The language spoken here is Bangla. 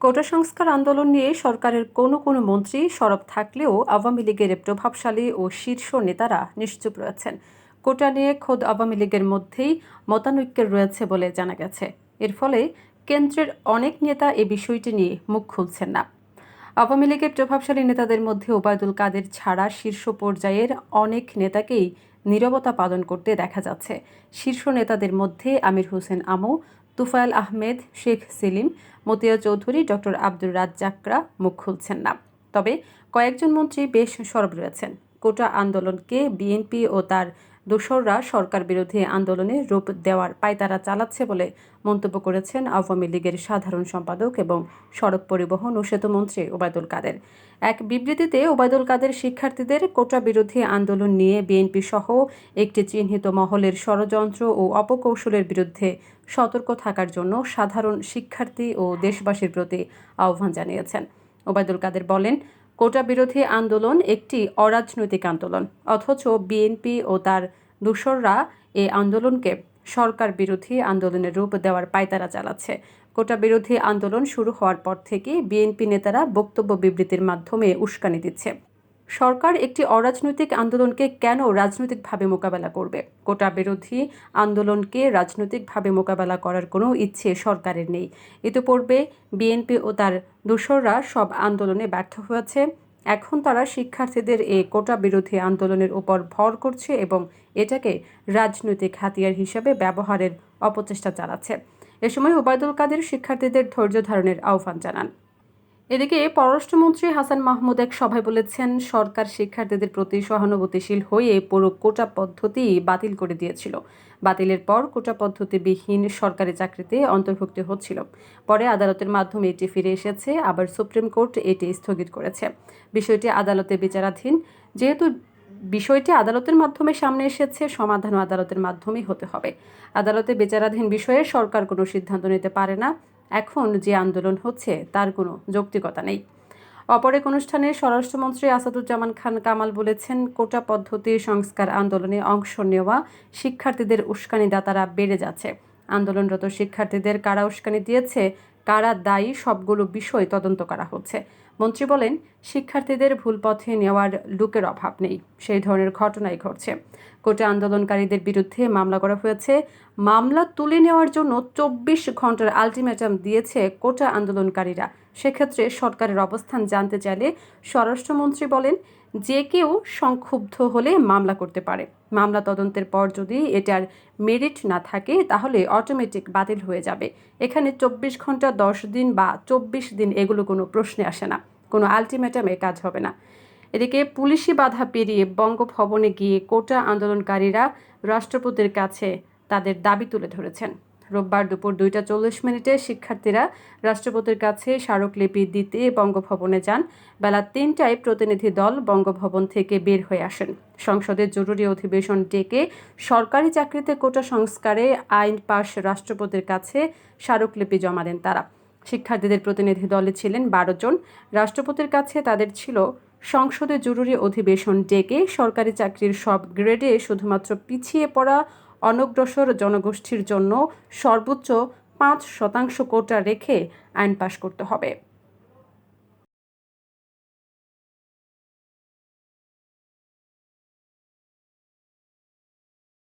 কোটা সংস্কার আন্দোলন নিয়ে সরকারের কোনো কোনো মন্ত্রী সরব থাকলেও আওয়ামী লীগের প্রভাবশালী ও শীর্ষ নেতারা নিশ্চুপ রয়েছেন। কোটা নিয়ে খোদ আওয়ামী লীগের মধ্যেই মতানৈক্যের রয়েছে বলে জানা গেছে। এর ফলে কেন্দ্রের অনেক নেতা এ বিষয়টি নিয়ে মুখ খুলছেন না। আওয়ামী লীগের প্রভাবশালী নেতাদের মধ্যে ওবায়দুল কাদের ছাড়া শীর্ষ পর্যায়ের অনেক নেতাকেই নীরবতা পালন করতে দেখা যাচ্ছে। শীর্ষ নেতাদের মধ্যে আমির হোসেন আমু তুফায়েল আহমেদ, শেখ সেলিম, মতিয়া চৌধুরী, ডক্টর আব্দুর রাজ্জাকরা মুখ খুলছেন না। তবে কয়েকজন মন্ত্রী বেশ সরব রয়েছেন। কোটা আন্দোলনকে বিএনপি ও তার দোসররা সরকার বিরোধী আন্দোলনে রূপ দেওয়ার পায়তারা চালাচ্ছে বলে মন্তব্য করেছেন আওয়ামী লীগের সাধারণ সম্পাদক এবং সড়ক পরিবহন ও সেতুমন্ত্রী ওবায়দুল কাদের। এক বিবৃতিতে ওবায়দুল কাদের শিক্ষার্থীদের কোটা বিরোধী আন্দোলন নিয়ে বিএনপি সহ একটি চিহ্নিত মহলের ষড়যন্ত্র ও অপকৌশলের বিরুদ্ধে সতর্ক থাকার জন্য সাধারণ শিক্ষার্থী ও দেশবাসীর প্রতি আহ্বান জানিয়েছেন। ওবায়দুল কাদের বলেন কোটা বিরোধী আন্দোলন একটি অরাজনৈতিক আন্দোলন, অথচ বিএনপি ও তার দূষররা এই আন্দোলনকে সরকার বিরোধী আন্দোলনের রূপ দেওয়ার পায়তারা চালাচ্ছে। কোটা বিরোধী আন্দোলন শুরু হওয়ার পর থেকে বিএনপি নেতারা বক্তব্য বিবৃতির মাধ্যমে উস্কানি দিচ্ছে। সরকার একটি অরাজনৈতিক আন্দোলনকে কেন রাজনৈতিকভাবে মোকাবেলা করবে? কোটা বিরোধী আন্দোলনকে রাজনৈতিকভাবে মোকাবেলা করার কোনো ইচ্ছে সরকারের নেই। ইতিপূর্বে বিএনপি ও তার দূষররা সব আন্দোলনে ব্যর্থ হয়েছে। এখন তারা শিক্ষার্থীদের এই কোটা বিরোধী আন্দোলনের উপর ভর করছে এবং এটাকে রাজনৈতিক হাতিয়ার হিসেবে ব্যবহারের অপচেষ্টা চালাচ্ছে। এ সময় ওবায়দুল কাদের শিক্ষার্থীদের ধৈর্য ধারণের আহ্বান জানান। এদিকে পররাষ্ট্রমন্ত্রী হাসান মাহমুদ এক সভায় বলেছেন, সরকার শিক্ষার্থীদের প্রতি সহানুভূতিশীল হয়ে পুরো কোটা পদ্ধতি বাতিল করে দিয়েছিল। বাতিলের পর কোটা পদ্ধতিবিহীন সরকারি চাকরিতে অন্তর্ভুক্ত হচ্ছিল। পরে আদালতের মাধ্যমে এটি ফিরে এসেছে, আবার সুপ্রিম কোর্ট এটি স্থগিত করেছে। বিষয়টি আদালতে বিচারাধীন, যেহেতু বিষয়টি আদালতের মাধ্যমে সামনে এসেছে, সমাধানও আদালতের মাধ্যমেই হতে হবে। আদালতে বিচারাধীন বিষয়ে সরকার কোনো সিদ্ধান্ত নিতে পারে না। এখন যে আন্দোলন হচ্ছে তার কোনো যৌক্তিকতা নেই। অপর এক অনুষ্ঠানে স্বরাষ্ট্রমন্ত্রী আসাদুজ্জামান খান কামাল বলেছেন, কোটা পদ্ধতি সংস্কার আন্দোলনে অংশ নেওয়া শিক্ষার্থীদের উস্কানিদাতারা বেড়ে যাচ্ছে। আন্দোলনরত শিক্ষার্থীদের কারা উস্কানি দিয়েছে, কারা দায়ী, সবগুলো বিষয় তদন্ত করা হচ্ছে। মন্ত্রী বলেন, শিক্ষার্থীদের ভুল পথে নেওয়ার লুকের অভাব নেই। সেই ধরনের ঘটনাই ঘটছে। কোটা আন্দোলনকারীদের বিরুদ্ধে মামলা করা হয়েছে। মামলা তুলে নেওয়ার জন্য চব্বিশ ঘণ্টার আলটিমেটাম দিয়েছে কোটা আন্দোলনকারীরা। সেক্ষেত্রে সরকারের অবস্থান জানতে চাইলে স্বরাষ্ট্রমন্ত্রী বলেন, যে কেউ সংক্ষুব্ধ হলে মামলা করতে পারে। মামলা তদন্তের পর যদি এটার মেরিট না থাকে, তাহলে অটোমেটিক বাতিল হয়ে যাবে। এখানে চব্বিশ ঘণ্টা, দশ দিন বা চব্বিশ দিন এগুলো কোনো প্রশ্নে আসে না। কোনো আলটিমেটামে কাজ হবে না। এদিকে পুলিশি বাধা পেরিয়ে বঙ্গভবনে গিয়ে কোটা আন্দোলনকারীরা রাষ্ট্রপতির কাছে তাদের দাবি তুলে ধরেছেন। রোববার দুপুর দুইটা চল্লিশ মিনিটে শিক্ষার্থীরা রাষ্ট্রপতির কাছে স্মারকলিপি দিতে বঙ্গভবনে যান। বেলা তিনটায় প্রতিনিধি দল বঙ্গভবন থেকে বের হয়ে আসেন। সংসদের জরুরি অধিবেশন ডেকে সরকারি চাকরিতে কোটা সংস্কারে আইন পাশ রাষ্ট্রপতির কাছে স্মারকলিপি জমা দেন তারা। শিক্ষার্থীদের প্রতিনিধি দলে ছিলেন বারো জন। রাষ্ট্রপতির কাছে তাদের ছিল সংসদে জরুরি অধিবেশন ডেকে সরকারি চাকরির সব গ্রেডে শুধুমাত্র পিছিয়ে পড়া অনগ্রসর জনগোষ্ঠীর জন্য সর্বোচ্চ পাঁচ শতাংশ কোটা রেখে আইন পাশ করতে হবে।